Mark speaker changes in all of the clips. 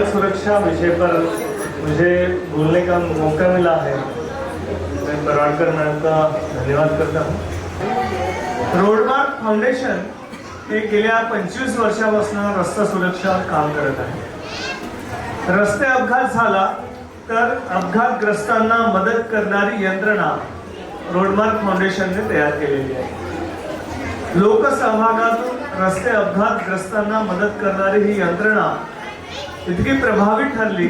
Speaker 1: सड़क सुरक्षा विषय पर मुझे बोलने का मौका मिला है। मैं बराड़कर मैम का धन्यवाद करता हूँ। रोडमार्क फाउंडेशन हे गेल्या पंचवीस वर्षापासून रस्ता सुरक्षा काम करत आहे. रस्ते अपघात झाला तर अपघातग्रस्तांना मदत करणारी यंत्रणा रोडमार्क फाउंडेशनने तयार केलेली आहे. लोकसहभागातून रस्ते अपघातग्रस्तांना मदत करणारी ही यंत्रणा इतकी प्रभावी ठरली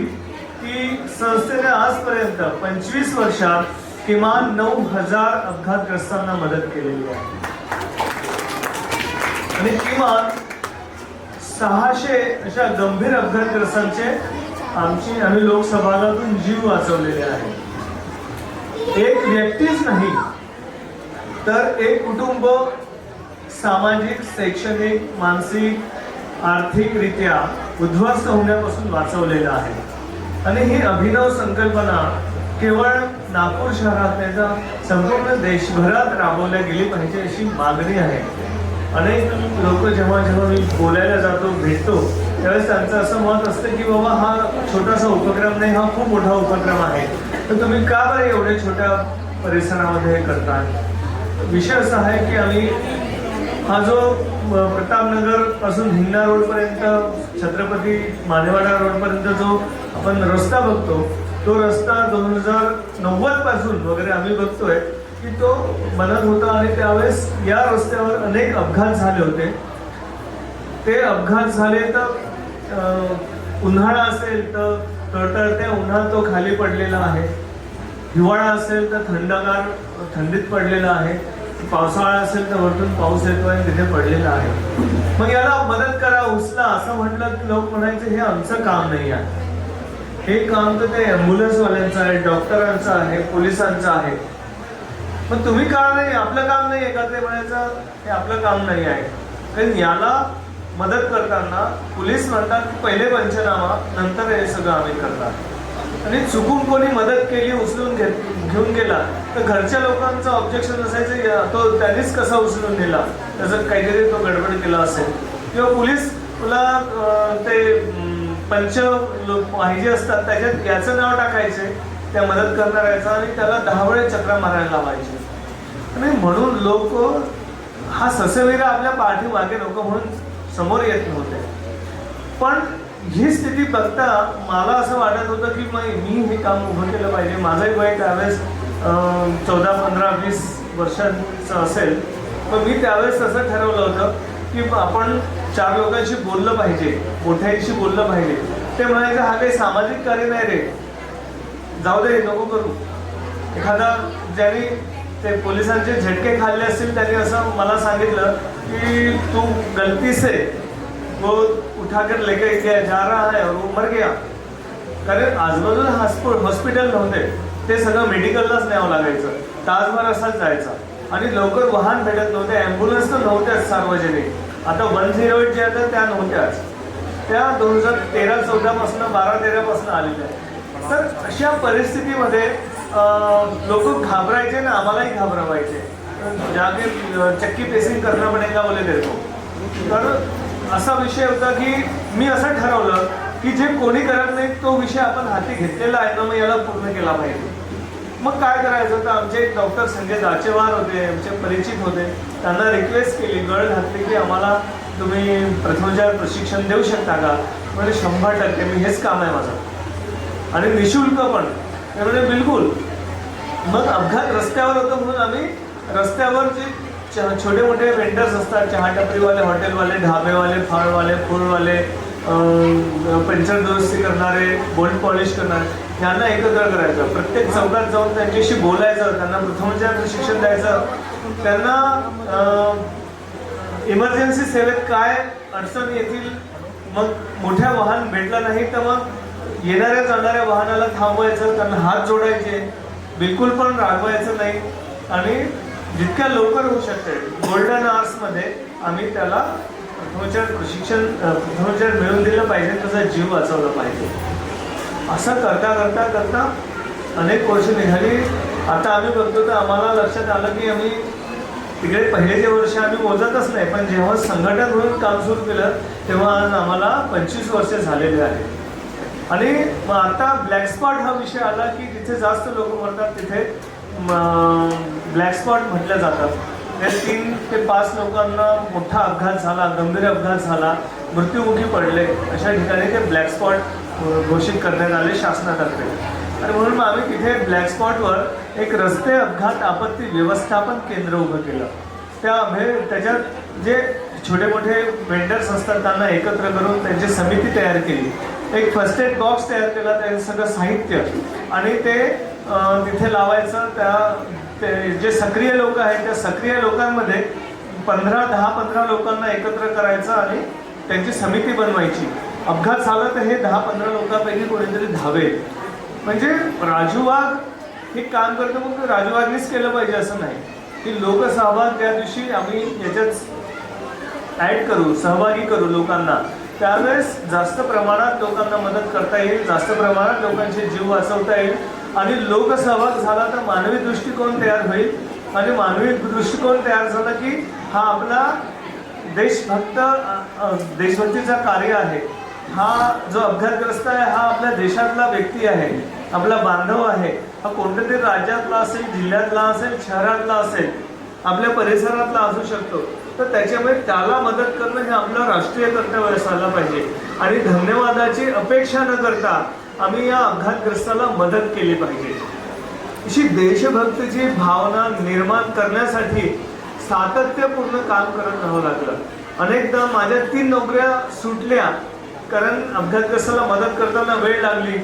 Speaker 1: की संस्थेने आजपर्यंत पंचवीस वर्षात किमान नऊ हजार अपघातग्रस्तांना मदत केलेली आहे. आणि किमान सहाशे अशा गंभीर अपघातग्रस्तांचे आमची आम्ही लोकसभागातून जीव वाचवलेले आहे एक व्यक्तीच नाही तर एक कुटुंब सामाजिक शैक्षणिक मानसिक आर्थिकरित्या उद्ध्वस्त होण्यापासून वाचवलेलं आहे. आणि ही अभिनव संकल्पना केवळ नागपूर शहरात नाही तर संपूर्ण देशभरात राबवल्या गेली पाहिजे अशी मागणी आहे. अनेक लोक जेव्हा जेव्हा मी बोलायला जातो भेटतो त्यावेळेस त्यांचं असं मत असतं की बाबा हा छोटासा उपक्रम नाही हा खूप मोठा उपक्रम आहे. तर तुम्ही का बरं एवढ्या छोट्या परिसरामध्ये हे करताय? विषय असा आहे की आम्ही हा जो प्रतापनगरपासून हिंगणा रोड पर्यंत छत्रपती मानेवाडा रोड पर्यंत जो आपण रस्ता बघतो तो रस्ता दोन हजार नव्वदपासून वगैरे आम्ही बघतोय की तो बनत होता आणि त्यावेळेस या रस्त्यावर अनेक अपघात झाले होते. ते अपघात झाले तर उन्हाळा असेल तर तळतळत्या उन्हात तो खाली पडलेला आहे. हिवाळा असेल तर थंडगार थंडीत पडलेला आहे. पावसाळा असेल तर वरतून पाऊस येतो आणि तिथे पडलेला आहे. मग याला मदत करा उचला असं म्हटलं की लोक म्हणायचे हे आमचं काम नाही आहे. हे काम तर ते ॲम्ब्युलन्सवाल्यांचं आहे डॉक्टरांचं आहे पोलिसांचं आहे. पण तुम्ही का नाही? आपलं काम नाही आहे का? ते म्हणायचं हे आपलं काम नाही आहे. कारण याला मदत करताना पोलीस म्हणतात की पहिले पंचनामा नंतर हे सगळं आम्ही करतात आणि चुकून कोणी मदत केली उचलून घेत घेऊन गेला तर घरच्या लोकांचं ऑब्जेक्शन असायचं तो त्यांनीच कसा उचलून नेला? त्याचं काहीतरी तो गडबड केला असेल. किंवा पोलीस तुला ते पंच पाहिजे असतात त्याच्यात याचं नाव टाकायचे त्या मदत करणाऱ्याचं आणि त्याला दहा वेळे चक्रा मारायला लावायचे. आणि म्हणून लोक हा ससेवीरा आपल्या पाठीमागे लोक म्हणून समोर येत नव्हते. पण ही स्थिती बघता मला असं वाटत होतं की मग मी हे काम उभं केलं पाहिजे. माझंही वय त्यावेळेस चौदा पंधरा वीस वर्षांचं असेल. पण मी त्यावेळेस असं ठरवलं होतं की आपण चार लोकांशी बोललं पाहिजे मोठ्यांशी बोललं पाहिजे. ते म्हणायचं हा काही सामाजिक कार्य नाही रे. जाऊ दे नको करू. एखादा ज्याने ते पोलिसांचे झटके खाल्ले असतील त्यांनी असं मला सांगितलं की तू गलती से वो उठाकर लेके गया जा रहा है और वो मर गया। कारण आजूबाजूला हॉस्पि हॉस्पिटल नव्हते। ते सगळं मेडिकललाच न्यावं लागायचं। तासभर असाच जायचा। आणि लवकर वाहन भेटत नव्हते ॲम्ब्युलन्स तर नव्हत्याच सार्वजनिक. आता वन झिरो एट जे आहेत त्या नव्हत्याच त्या दोन हजार तेरा चौदापासून बारा तेरापासून आलेल्या आहेत. तर अशा परिस्थितीमध्ये लोक घाबरायचे ना आम्हालाही घाबरवायचे. जागे अं, चक्की पेसिंग करणं पडेगा बोले देतो तर असा विषय होता की मी असं ठरवलं की जे कोणी करत नाही तो विषय आपण हाती घेतलेला आहे ना मग याला पूर्ण केला पाहिजे. मग काय करायचं तर आमचे एक डॉक्टर संजय दाचेवार होते आमचे परिचित होते. त्यांना रिक्वेस्ट केली गळ घातली की आम्हाला तुम्ही प्रथमोपचार प्रशिक्षण देऊ शकता का? म्हणजे शंभर टक्के मी हेच काम आहे माझं. आणि निशुल्क पण. ते म्हणजे बिलकुल. मग अपघात रस्त्यावर होतो म्हणून आम्ही रस्त्यावर जे छोटे मोठे वेंडर्स असतात चहा टपरीवाले हॉटेलवाले ढाबेवाले फळवाले फूलवाले पंचर दुरुस्ती करणारे बोल्ड पॉलिश करणारे यांना एकत्र करायचं. प्रत्येक चौकात जाऊन त्यांच्याशी बोलायचं त्यांना प्रथमोपचार प्रशिक्षण द्यायचं त्यांना इमर्जन्सी सेवेत काय अडचण येतील मग मोठ्या वाहन भेटलं नाही तर मग येणाऱ्या जाणाऱ्या वाहनाला थांबवायचं त्यांना हात जोडायचे बिलकुल पण रागवायचं नाही. आणि जितक्या लवकर होऊ शकते गोल्डन आवर्समध्ये आम्ही त्याला प्रथमोपचार प्रशिक्षण अ, प्रथमोपचार मिळवून दिलं पाहिजे त्याचा जीव वाचवला पाहिजे. असं करता करता करता अनेक वर्ष निघाली. आता आम्ही बघतो तर आम्हाला लक्षात आलं की आम्ही तिकडे पहिले जे वर्ष आम्ही मोजतच नाही पण जेव्हा संघटन म्हणून काम सुरू केलं तेव्हा आज आम्हाला पंचवीस वर्ष झालेले आहेत. आणि मग आता ब्लॅक स्पॉट हा विषय आला की जिथे जास्त लोक मरतात तिथे ब्लॅक स्पॉट म्हटलं जातात त्या तीन ते पाच लोकांना मोठा अपघात झाला गंभीर अपघात झाला मृत्यूमुखी पडले. अशा ठिकाणी ते ब्लॅक स्पॉट घोषित करण्यात आले शासनातर्फे. आणि म्हणून मग आम्ही तिथे ब्लॅक स्पॉटवर एक रस्ते अपघात आपत्ती व्यवस्थापन केंद्र उभं केलं. त्या म्हणजे त्याच्यात जे छोटे मोठे वेंडर्स असतात त्यांना एकत्र करून त्यांची समिती तयार केली. एक फर्स्ट एड बॉक्स तयार केला त्यांचं सगळं साहित्य. आणि ते तिथे लावायचं त्या ते जे सक्रिय लोक आहेत त्या सक्रिय लोकांमध्ये पंधरा दहा पंधरा लोकांना एकत्र करायचं आणि त्यांची समिती बनवायची. अपघात झाला तर हे दहा पंधरा लोकांपैकी कोणीतरी धावेल. म्हणजे राजूवाग हे काम करतो मग राजूवागनीच केलं पाहिजे असं नाही. की लोकसहभाग त्या दिवशी आम्ही याच्यात ॲड करू सहभागी करू लोकांना. त्यावेळेस जास्त प्रमाणात लोकांना मदत करता येईल जास्त प्रमाणात लोकांचे जीव वाचवता येईल. आणि लोकसहभाग झाला तर मानवी दृष्टिकोन तयार होईल. आणि मानवी दृष्टिकोन तयार झाला की हा आपला देशभक्त देशभक्तीचा कार्य आहे. हा जो अपघातग्रस्त आहे हा आपल्या देशातला व्यक्ती आहे. आपला बांधव आहे. हा कोणत्या तरी राज्यातला असेल जिल्ह्यातला असेल शहरातला असेल आपल्या परिसरातला असू शकतो. तर त्याच्यामुळे त्याला मदत करणं हे आपलं राष्ट्रीय कर्तव्य असायला पाहिजे. आणि धन्यवादाची अपेक्षा न करता आम्ही या अपघातग्रस्ताला मदत केली पाहिजे. अशी देशभक्तीची भावना निर्माण करण्यासाठी सातत्यपूर्ण काम करत राहावं लागलं. अनेकदा माझ्या तीन नोकऱ्या सुटल्या कारण अपघातग्रस्ताला मदत करताना वेळ लागली.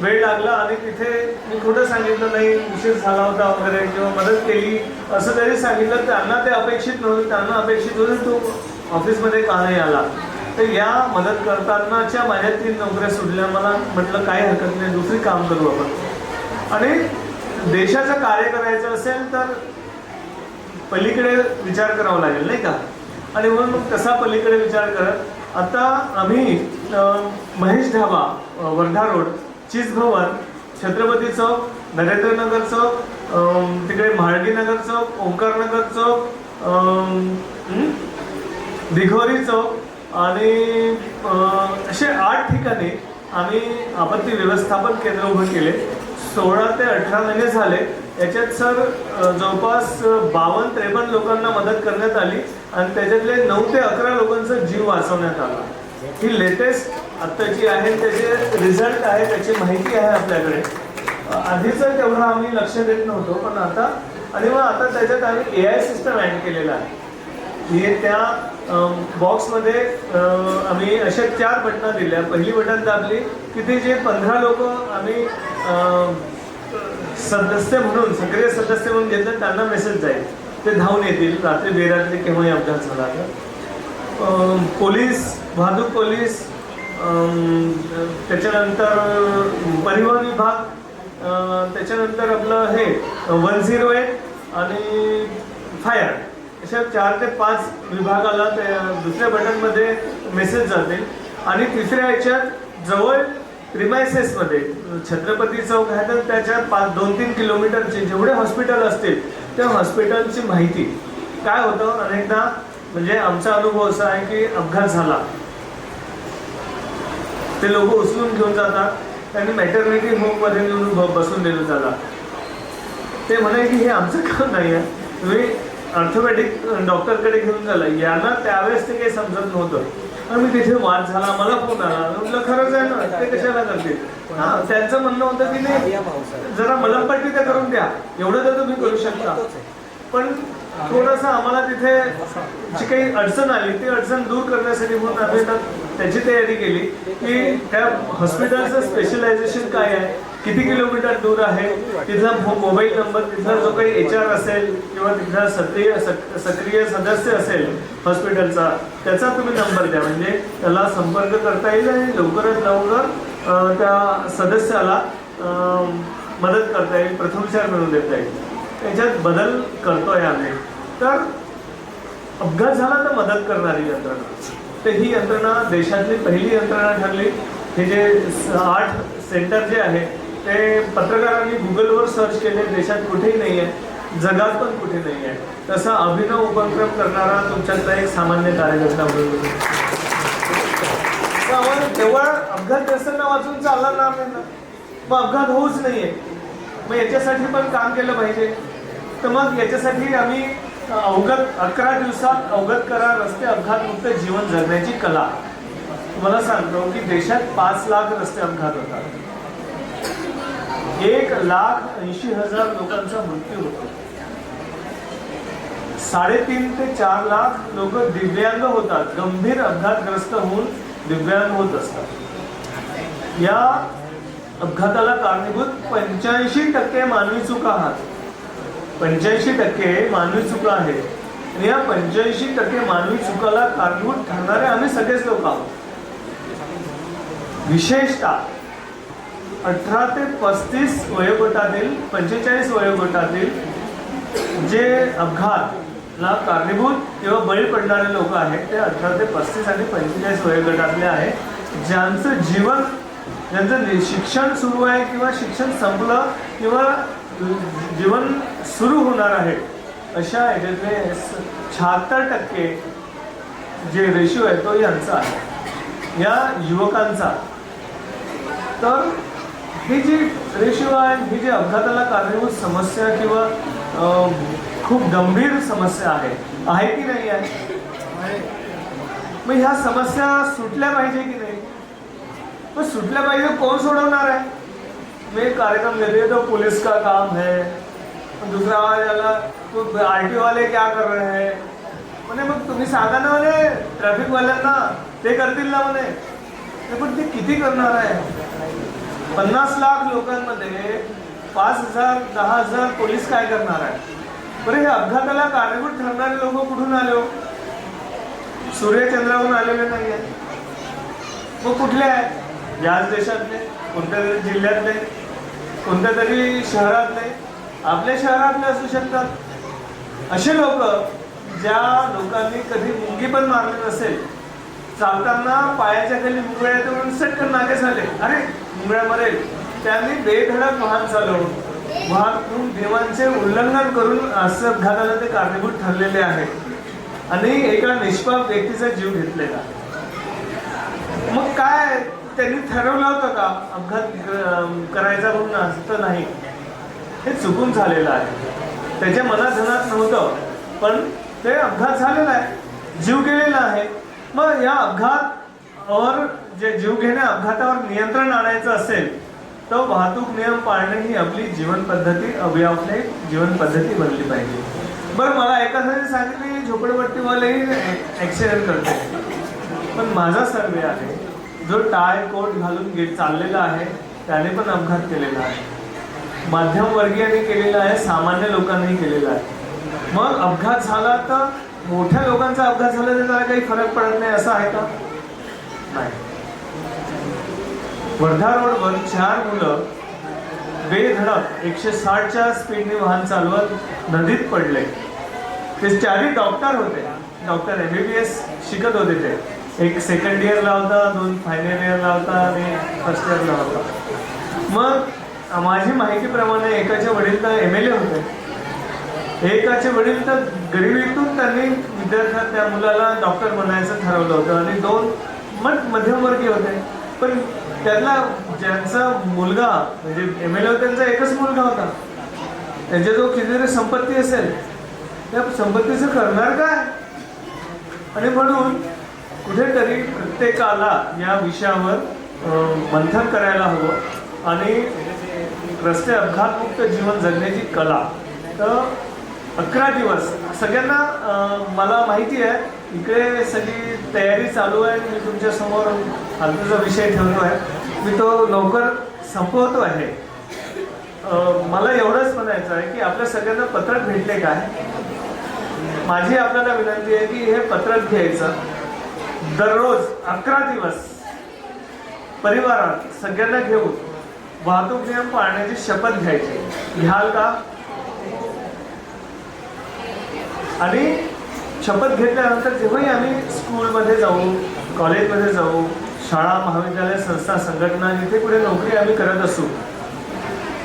Speaker 1: वेळ लागला आणि तिथे मी खोटं सांगितलं नाही उशीर झाला होता वगैरे किंवा मदत केली असं जरी सांगितलं. त्यांना ते अपेक्षित नव्हतं त्यांना अपेक्षित होतं तू ऑफिसमध्ये का नाही आला. तर या मदत करतानाच्या माझ्या तीन नोकऱ्या सुटल्या मला म्हटलं काही हरकत नाही दुसरी काम करू आपण. आणि देशाचं कार्य करायचं असेल तर पलीकडे विचार करावा लागेल नाही का? आणि म्हणून मग तसा पलीकडे विचार करत आता आम्ही महेश ढाबा वर्धा रोड चीज भवन छत्रपती चौक नरेंद्रनगर चौक तिकडे महाळगीनगर चौक ओंकारनगर चौक दिघोरी चौक आणि असे आठ ठिकाणी आम्ही आपत्ती व्यवस्थापन केंद्र उभे केले. सोळा ते अठरा महिने झाले. याच्यात सर जवळपास बावन्न त्रेपन्न लोकांना मदत करण्यात आली आणि त्याच्यातले नऊ ते अकरा लोकांचा जीव वाचवण्यात आला. ही लेटेस्ट आत्ताची आहे त्याचे रिझल्ट आहे त्याची माहिती आहे आपल्याकडे. आधीचं तेवढं आम्ही लक्ष देत नव्हतो पण आता आणि मग आता त्याच्यात आम्ही ए आय सिस्टम ॲड केलेला आहे. हे त्या बॉक्समध्ये आम्ही अशा चार बटणं दिल्या. पहिली बटन दाबली की ते जे पंधरा लोक आम्ही सदस्य म्हणून सक्रिय सदस्य म्हणून घेतलं त्यांना मेसेज जाईल. ते धावून येतील. रात्री बेरात्री केव्हाही अपघात झाला तर. पोलीस वाहतूक पोलीस त्याच्यानंतर परिवहन विभाग त्याच्यानंतर आपलं हे वन झिरो एट आणि फायर अशा चार ते पाच विभागाला त्या दुसऱ्या बटनमध्ये मेसेज जातील. आणि तिसऱ्या ह्याच्यात जवळ रिमायसेसमध्ये छत्रपती चौक आहे तर त्याच्या पाच दोन तीन किलोमीटरचे जेवढे हॉस्पिटल असतील त्या हॉस्पिटलची माहिती. काय होतं? अनेकदा म्हणजे आमचा अनुभव असा आहे की अपघात झाला. ते लोक उचलून घेऊन जातात. त्यांनी मॅटर्निटी होममध्ये नेऊन बसून दिलं जातात. ते म्हणे की हे आमचं काम नाही आहे. तुम्ही ऑर्थोपॅडिक डॉक्टरकडे घेऊन झाला. यांना त्यावेळेस ते काही समजत नव्हतं. आणि मी तिथे वाद झाला मला फोन आला. म्हटलं खरंच आहे ना? ते कशाला करतील? हा त्यांचं म्हणणं होतं की नाही जरा मलमपट्टी ते करून द्या. एवढं तर तुम्ही करू शकता. पण थोडंसं आम्हाला तिथे जी काही अडचण आली ती अडचण दूर करण्यासाठी म्हणून आम्ही त्याची तयारी केली की त्या हॉस्पिटलचं स्पेशलायझेशन काय आहे? किती किलोमीटर दूर आहे? तिथला मोबाईल नंबर तिथला जो काही एच आर असेल किंवा तिथला सक्रिय सक्रिय सदस्य असेल हॉस्पिटलचा त्याचा तुम्ही नंबर द्या. म्हणजे त्याला संपर्क करता येईल आणि लवकरात लवकर त्या सदस्याला मदत करता येईल प्रथमचार मिळवून देता येईल. त्याच्यात बदल करतोय आम्ही. तर अपघात झाला तर मदत करणारी यंत्रणा. तर ही यंत्रणा देशातली पहिली यंत्रणा ठरली. हे जे आठ सेंटर जे आहे ते पत्रकारांनी गुगलवर सर्च केले देशात कुठेही नाही आहे जगात पण कुठे नाही आहे तसा अभिनव उपक्रम करणारा तुमच्यातला एक सामान्य कार्यकर्ता म्हणून तर आम्हाला केवळ अपघातग्रस्तांना वाचून चालणार नाही ना मग अपघात होऊच नाहीये. मग याच्यासाठी पण काम केलं पाहिजे. तर मग याच्यासाठी आम्ही अवगत अकरा दिवसात अवगत करा रस्ते अपघातमुक्त जीवन जगण्याची कला. तुम्हाला सांगतो की देशात पाच लाख रस्ते अपघात होतात. एक लाख ऐंशी हजार लोकांचा मृत्यू होतो. साडेतीन ते चार लाख लोक दिव्यांग होतात गंभीर अपघातग्रस्त होऊन दिव्यांग होत असतात. या अपघाताला कारणीभूत पंच्याऐंशी टक्के मानवी चुका आहात. पंच्याऐंशी टक्के मानवी चुका आहेत. आणि या पंच्याऐंशी टक्के मानवी चुकाला कारणीभूत ठरणारे आम्ही सगळेच लोक आहोत. विशेषतः अठरा ते पस्तीस वयोगटातील पंचेचाळीस वयोगटातील जे अपघातला कारणीभूत किंवा बळी पडणारे लोक आहेत ते अठरा ते पस्तीस आणि पंचेचाळीस वयोगटातले आहेत. ज्यांचं जीवन ज्यांचं शिक्षण सुरू आहे किंवा शिक्षण संपलं किंवा जीवन सुरू होणार आहे अशा याच्यातले शहात्तर टक्के जे रेशिओ आहे तो यांचा आहे. या युवकांचा. तर ही जी रेशिओ आहे ही जी अपघाताला कारणीभूत समस्या किंवा खूप गंभीर समस्या आहे आहे की नाही आहे? मग ह्या समस्या सुटल्या पाहिजे की नाही? मग सुटल्या पाहिजे कोण सोडवणार आहे? मी कार्यक्रम देते तो पुलिस का काम है? दुसरा आवाज झाला तो आर टी वाले क्या कर रहे हैं? म्हणे मग तुम्ही सांगा ना म्हणे ट्रॅफिक वाल्यांना ते करतील ना म्हणे. ते पण ते किती करणार आहे? पन्नास लाख लोकांमध्ये पाच हजार दहा हजार पोलीस काय करणार आहे बरं हे अपघाताला कारणीभूत ठरणारे लोक कुठून आले हो? सूर्यचंद्रावरून आलेले नाही आहेत मग कुठले आहेत? याच देशातले कोणत्या तरी जिल्ह्यातले कोणत्या तरी शहरातले. आपल्या शहरातले असू शकतात. असे लोक ज्या लोकांनी कधी मुंगी पण मारली नसेल चालताना पायाच्या खाली मुंगळ्या येते म्हणून सटकन मागे झाले. अरे मुंगळ्या मरेल त्यांनी बेधडक वाहन चालवून वाहन नियमांचे उल्लंघन करून असं अपघाताला ते कारणीभूत ठरलेले आहे. आणि एका निष्पाप व्यक्तीचा जीव घेतलेला. मग काय त्यांनी ठरवलं होतं का? अपघात करायचा म्हणून असतं नाही. हे चुकून झालेलं आहे. त्याच्या मनात धनात नव्हतं पण ते अपघात झालेला आहे. जीव गेलेला आहे. मग या अपघातावर जे जीव अपघातावर नियंत्रण आणायचं असेल तर वाहतूक नियम पाळणे ही आपली जीवन पद्धती अवयवने जीवन पद्धती बनली पाहिजे. बरं मला एका सांगितले झोपडपट्टीवालेही ॲक्सिडेंट करते. पण माझा सर्वे आहे जो टाय कोट घालून घेत चाललेला आहे त्याने पण अपघात केलेला आहे. मध्यमवर्गीयांनी केलेला आहे सामान्य लोकांनी केलेला आहे. मग अपघात झाला तर मोठ्या लोकांचा अपघात झाला तर त्याला काही फरक पडत नाही असं आहे का? नाही. वर्धा रोडवर चार मुलं बेधडक एकशे साठच्या स्पीडने वाहन चालवत नदीत पडले. ते चारही डॉक्टर होते. Doctor M B B S शिकत होते ते. एक सेकंड इयरला होता दोन फायनल इयरला होता आणि फर्स्ट इयरला होता. मग माझी माहितीप्रमाणे एकाचे वडील तर एम एल ए होते. एकाचे वडील तर गरिबीतून त्यांनी विद्यार्थ्यांना त्या मुलाला डॉक्टर बनायचं ठरवलं होतं. आणि दोन मग मध्यमवर्गीय होते. पण त्यातला ज्यांचा मुलगा म्हणजे एम एल ए त्यांचा एकच मुलगा होता. त्यांच्या जो कितीतरी संपत्ती असेल त्या संपत्तीचं करणार काय? आणि म्हणून कुठेतरी प्रत्येकाला या विषयावर मंथन करायला हवं. आणि रस्ते अपघातमुक्त जीवन जगण्याची कला. तर अकरा दिवस. सगळ्यांना मला माहिती आहे इकडे सगळी तयारी चालू आहे मी तुमच्यासमोर विषय ठेवतो आहे मी तो लवकर संपवतो आहे. मला एवढंच म्हणायचं आहे की आपल्या सगळ्यांना पत्रक भेटले काय माझी आपल्याला विनंती आहे की हे पत्रक घ्यायचं. दररोज अकरा दिवस परिवारात सगळ्यांना घेऊन वाहतूक नियम पाळण्याची शपथ घ्यायची. घ्याल का? आणि शपथ घेतल्यानंतर जेव्हाही आम्ही स्कूलमध्ये जाऊ कॉलेजमध्ये जाऊ शाळा महाविद्यालय संस्था संघटना जिथे कुठे नोकरी आम्ही करत असू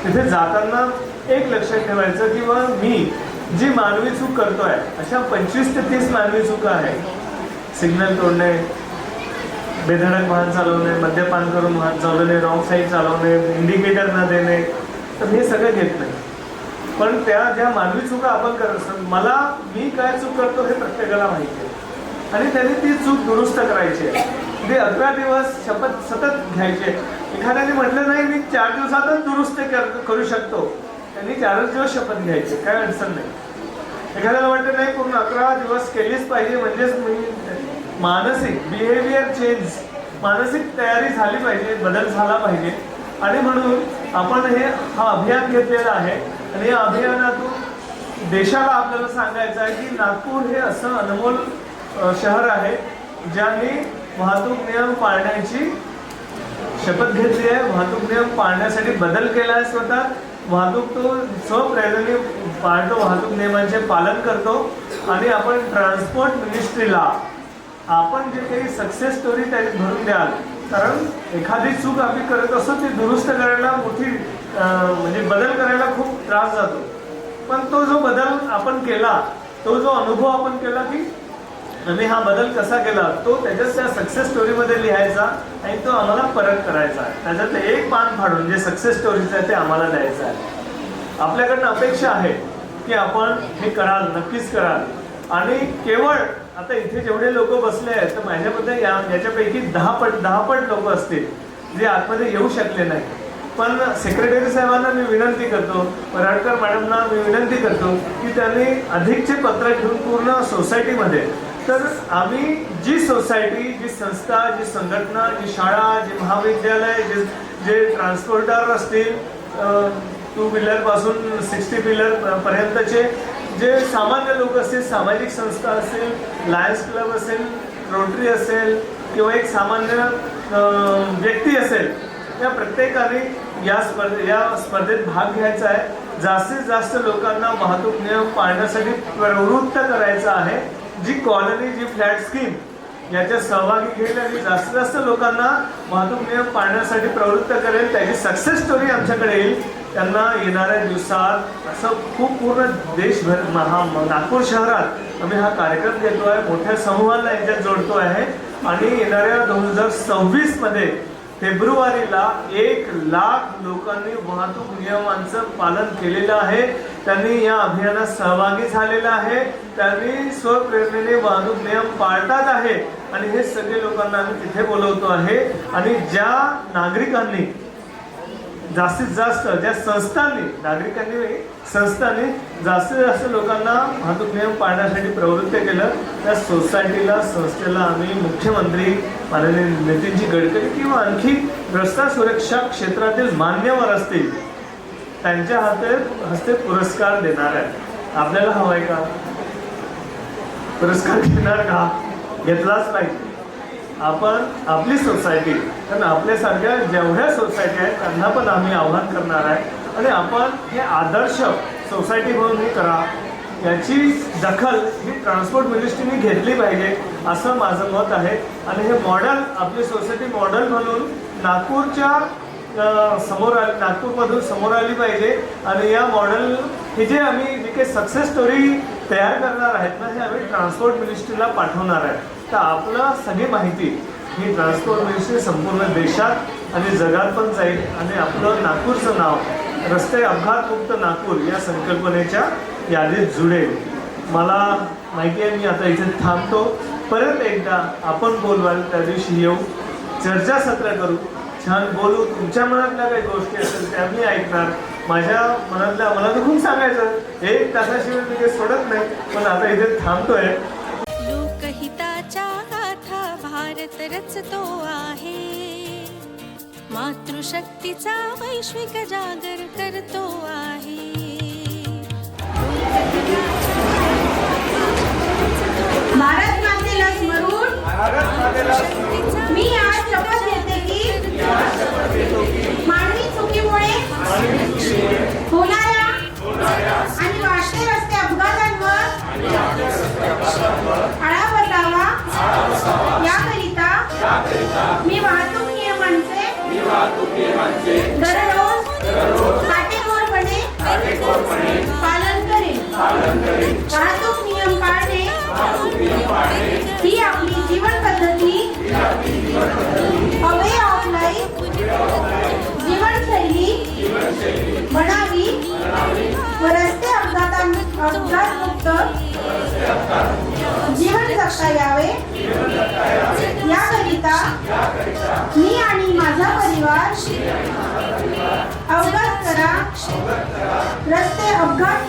Speaker 1: तिथे जाताना एक लक्षात ठेवायचं की मग मी जी मानवी चूक करतोय अशा पंचवीस ते तीस मानवी चुका आहे. सिग्नल तोडणे बेधडक वाहन चालवणे मद्यपान करून वाहन चालवणे रॉंग साईड चालवणे इंडिकेटर न देणे तर मी हे सगळं घेत नाही. पण त्या ज्या मानवी चुका आपण करत असतो मला मी काय चूक करतो हे प्रत्येकाला माहिती आहे. आणि त्यांनी ती चूक दुरुस्त करायची आहे. ते अकरा दिवस शपथ सतत घ्यायचे एखाद्याने म्हटलं नाही मी चार दिवसातच दुरुस्त कर- करू शकतो. त्यांनी चारच दिवस शपथ घ्यायची काय अडचण नाही. एखाद्याला वाटतं नाही पूर्ण अकरा दिवस केलीच पाहिजे म्हणजेच मी मानसिक बिहेवियर चेंज मानसिक तयारी झाली पाहिजे बदल झाला पाहिजे. आणि म्हणून आपण हे हा अभियान घेतलेला आहे. आणि या अभियानातून देशाला आपल्याला सांगायचं आहे की नागपूर हे असं अनमोल शहर आहे ज्यांनी वाहतूक नियम पाळण्याची शपथ घेतली आहे. वाहतूक नियम पाळण्यासाठी बदल केला आहे स्वतः. वाहतूक तो स्वप्रेरणे पाळतो वाहतूक नियमांचे पालन करतो. आणि आपण ट्रान्सपोर्ट मिनिस्ट्रीला आपण जे काही सक्सेस स्टोरी त्याने भरून द्याल कारण एखादी चूक आम्ही करत असो ती दुरुस्त करायला मोठी म्हणजे बदल करायला खूप त्रास जातो. पण तो जो बदल आपण केला तो जो अनुभव आपण केला की आम्ही हा बदल कसा केला? तो त्याच्यात त्या सक्सेस स्टोरीमध्ये लिहायचा आणि तो आम्हाला परत करायचा. आहे त्याच्यातलं एक पान फाडून जे सक्सेस स्टोरीचं आहे ते आम्हाला द्यायचं आहे. आपल्याकडनं अपेक्षा आहे की आपण हे कराल नक्कीच कराल. आणि केवळ आता इथे जेवढे लोक बसले आहेत तर माझ्यामध्ये या याच्यापैकी दहा पट दहा पट लोक असतील जे आतमध्ये येऊ शकले नाही पण सेक्रेटरी साहेबांना मी विनंती करतो पराडकर मॅडमना मी विनंती करतो की त्यांनी अधिकचे पत्र घेऊन पूर्ण सोसायटीमध्ये तर आम्ही जी सोसायटी जी संस्था जी संघटना जी शाळा जी महाविद्यालय जे जे ट्रान्सपोर्टर असतील टू व्हीलरपासून सिक्स्टी व्हीलर पर्यंतचे जे सामान्य लोक असतील सामाजिक संस्था असेल लायन्स क्लब असेल रोटरी असेल किंवा एक सामान्य व्यक्ती असेल या प्रत्येकाने या स्पर्धे या स्पर्धेत भाग घ्यायचा आहे. जास्तीत जास्त लोकांना वाहतूक नियम पाळण्यासाठी प्रवृत्त करायचं आहे. जी कॉलनी जी फ्लॅट स्कीम याच्यात सहभागी घेईल आणि जास्तीत जास्त लोकांना वाहतूक नियम पाळण्यासाठी प्रवृत्त करेल. त्याची सक्सेस स्टोरी आमच्याकडे येईल. त्यांना येणाऱ्या दिवसात असं खूप पूर्ण देशभर महा नागपूर शहरात आम्ही हा कार्यक्रम घेतो आहे मोठ्या समूहांना याच्यात जोडतो आहे. आणि येणाऱ्या दोन हजार सव्वीसमध्ये फेब्रुवारीला एक लाख लोकांनी वाहतूक नियमांचं पालन केलेलं आहे. त्यांनी या अभियानात सहभागी झालेला आहे. त्यांनी स्वप्रेरणेने वाहतूक नियम पाळतात आहे आणि हे सगळे लोकांना आम्ही तिथे बोलवतो आहे. आणि ज्या नागरिकांनी जास्तीत जास्त ज्या संस्थांनी नागरिकांनी संस्थांनी जास्तीत जास्त लोकांना वाहतूक नियम पाळण्यासाठी प्रवृत्त केलं त्या सोसायटीला संस्थेला आम्ही मुख्यमंत्री माननीय नितीनजी गडकरी किंवा आणखी रस्ता सुरक्षा क्षेत्रातील मान्यवर असतील त्यांच्या हाते हस्ते पुरस्कार देणार आहे आपल्याला हवाय का? पुरस्कार घेणार का? घेतलाच पाहिजे. आपण आपली सोसायटी कारण आपल्यासारख्या जेवढ्या सोसायटी आहेत त्यांना पण आम्ही आव्हान करणार आहे. आणि आपण हे आदर्श सोसायटी म्हणून हे करा. याची दखल ही ट्रान्सपोर्ट मिनिस्ट्रीने घेतली पाहिजे असं माझं मत आहे. आणि हे मॉडेल आपली सोसायटी मॉडेल म्हणून नागपूरच्या समोर आली नागपूरमधून समोर आली पाहिजे. आणि या मॉडेल हे जे आम्ही जे काही सक्सेस स्टोरी तयार करणार आहेत ना हे आम्ही ट्रान्सपोर्ट मिनिस्ट्रीला पाठवणार आहे तर आपलं सगळी माहिती ही ट्रान्सपोर्ट मिनिस्ट्री संपूर्ण देशात आणि जगात पण जाईल. आणि आपलं नागपूरचं नाव रस्ते अपघातमुक्त नागपूर या संकल्पनेच्या यादीत जुळेल मला माहिती आहे मी आता इथे थांबतो. परत एकदा आपण बोलवाल त्या दिवशी येऊ. चर्चासत्र करू. छान बोलू. तुमच्या मनातल्या काही गोष्टी असेल त्या मी ऐकणार. माझ्या मनातल्या मला तर खूप सांगायचं. एक तासाशिवाय मी काही सोडत नाही पण आता इथे थांबतोय.
Speaker 2: लोकहिताच्या गाथा भारत रचतो आहे. मातृशक्तीचा वैश्विक जागर करतो आहे.
Speaker 3: भारत मातेला स्मरून. मी मी वाहतूक नियमांचे दररोज काटेकोरपणे पालन करेन. वाहतूक नियम पाळणे ही आपली जीवन पद्धती. अवे ऑफ लाईफ रस्ते